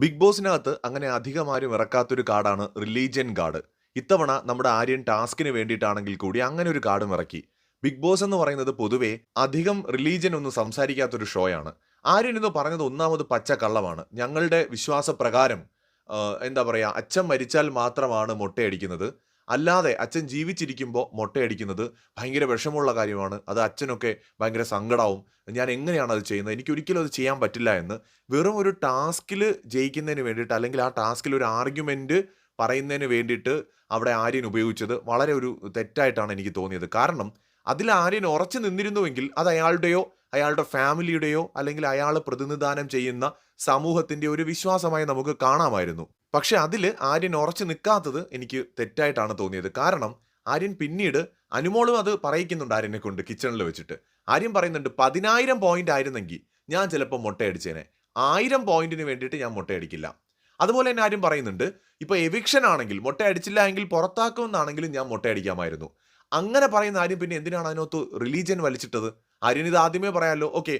Big ബോസിനകത്ത് അങ്ങനെ അധികം ആരും ഇറക്കാത്തൊരു കാർഡാണ് റിലീജിയൻ കാർഡ്. ഇത്തവണ നമ്മുടെ ആര്യൻ ടാസ്കിന് വേണ്ടിയിട്ടാണെങ്കിൽ കൂടി അങ്ങനെ ഒരു കാർഡും ഇറക്കി. ബിഗ് ബോസ് എന്ന് പറയുന്നത് പൊതുവെ അധികം റിലീജിയൻ ഒന്നും സംസാരിക്കാത്തൊരു ഷോയാണ്. ആര്യൻ എന്ന് പറഞ്ഞത് ഒന്നാമത് പച്ച കള്ളമാണ് ഞങ്ങളുടെ വിശ്വാസപ്രകാരം എന്താ പറയുക അച്ഛൻ മരിച്ചാൽ മാത്രമാണ് മുട്ടയടിക്കുന്നത്. അല്ലാതെ അച്ഛൻ ജീവിച്ചിരിക്കുമ്പോൾ മുട്ടയടിക്കുന്നത് ഭയങ്കര വിഷമമുള്ള കാര്യമാണ്. അത് അച്ഛനൊക്കെ ഭയങ്കര സങ്കടമാവും ഞാൻ എങ്ങനെയാണ് അത് ചെയ്യുന്നത്? എനിക്ക് ഒരിക്കലും അത് ചെയ്യാൻ പറ്റില്ല എന്ന് വെറും ഒരു ടാസ്കിൽ ജയിക്കുന്നതിന് വേണ്ടിയിട്ട് അല്ലെങ്കിൽ ആ ടാസ്കിൽ ഒരു ആർഗ്യുമെന്റ് പറയുന്നതിന് വേണ്ടിയിട്ട് അവിടെ ആര്യൻ ഉപയോഗിച്ചത് വളരെ ഒരു തെറ്റായിട്ടാണ് എനിക്ക് തോന്നിയത്. കാരണം അതിൽ ആര്യൻ ഉറച്ചു നിന്നിരുന്നുവെങ്കിൽ അത് അയാളുടെയോ അയാളുടെ ഫാമിലിയുടെയോ അല്ലെങ്കിൽ അയാൾ പ്രതിനിധാനം ചെയ്യുന്ന സമൂഹത്തിന്റെ ഒരു വിശ്വാസമായി നമുക്ക് കാണാമായിരുന്നു. പക്ഷെ അതിൽ ആര്യൻ ഉറച്ചു നിൽക്കാത്തത് എനിക്ക് തെറ്റായിട്ടാണ് തോന്നിയത്. കാരണം ആര്യൻ പിന്നീട് അനുമോളും അത് പറയിക്കുന്നുണ്ട് ആര്യനെ കൊണ്ട് കിച്ചണിൽ വെച്ചിട്ട്. ആര്യൻ പറയുന്നുണ്ട് പതിനായിരം പോയിന്റ് ആയിരുന്നെങ്കിൽ ഞാൻ ചിലപ്പോൾ മുട്ടയടിച്ചേനെ. ആയിരം പോയിന്റിന് വേണ്ടിയിട്ട് ഞാൻ മുട്ടയടിക്കില്ല. അതുപോലെ തന്നെ ആരും പറയുന്നുണ്ട് ഇപ്പൊ എവിക്ഷൻ ആണെങ്കിൽ മുട്ടയടിച്ചില്ല എങ്കിൽ പുറത്താക്കുമെന്നാണെങ്കിലും ഞാൻ മുട്ടയടിക്കാമായിരുന്നു. അങ്ങനെ പറയുന്ന ആര്യം പിന്നെ എന്തിനാണ് അതിനകത്ത് റിലീജിയൻ വലിച്ചിട്ടത്? ആര്യൻ ഇത് ആദ്യമേ പറയാമല്ലോ ഓക്കെ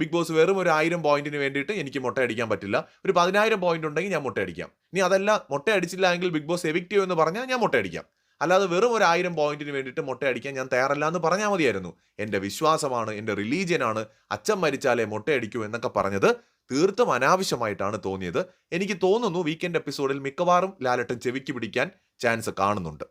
ബിഗ് ബോസ് വെറും ഒരു ആയിരം പോയിന്റിന് വേണ്ടിയിട്ട് എനിക്ക് മുട്ടയടിക്കാൻ പറ്റില്ല. ഒരു പതിനായിരം പോയിന്റ് ഉണ്ടെങ്കിൽ ഞാൻ മുട്ടയടിക്കാം ഇനി അതല്ല മുട്ടയടിച്ചില്ല എങ്കിൽ ബിഗ് ബോസ് എവിക്റ്റീവ് എന്ന് പറഞ്ഞാൽ ഞാൻ മുട്ടയടിക്കാം അല്ലാതെ വെറും ഒരു ആയിരം പോയിന്റിന് വേണ്ടിയിട്ട് മുട്ടയടിക്കാൻ ഞാൻ തയ്യാറല്ല എന്ന് പറഞ്ഞാൽ മതിയായിരുന്നു. എന്റെ വിശ്വാസമാണ് എന്റെ റിലീജിയനാണ് അച്ഛൻ മരിച്ചാലേ മുട്ടയടിക്കൂ എന്നൊക്കെ പറഞ്ഞത് തീർത്തും അനാവശ്യമായിട്ടാണ് തോന്നിയത്. എനിക്ക് തോന്നുന്നു വീക്കെൻഡ് എപ്പിസോഡിൽ മിക്കവാറും ലാലട്ടൻ ചെവിക്ക് പിടിക്കാൻ ചാൻസ് കാണുന്നുണ്ട്.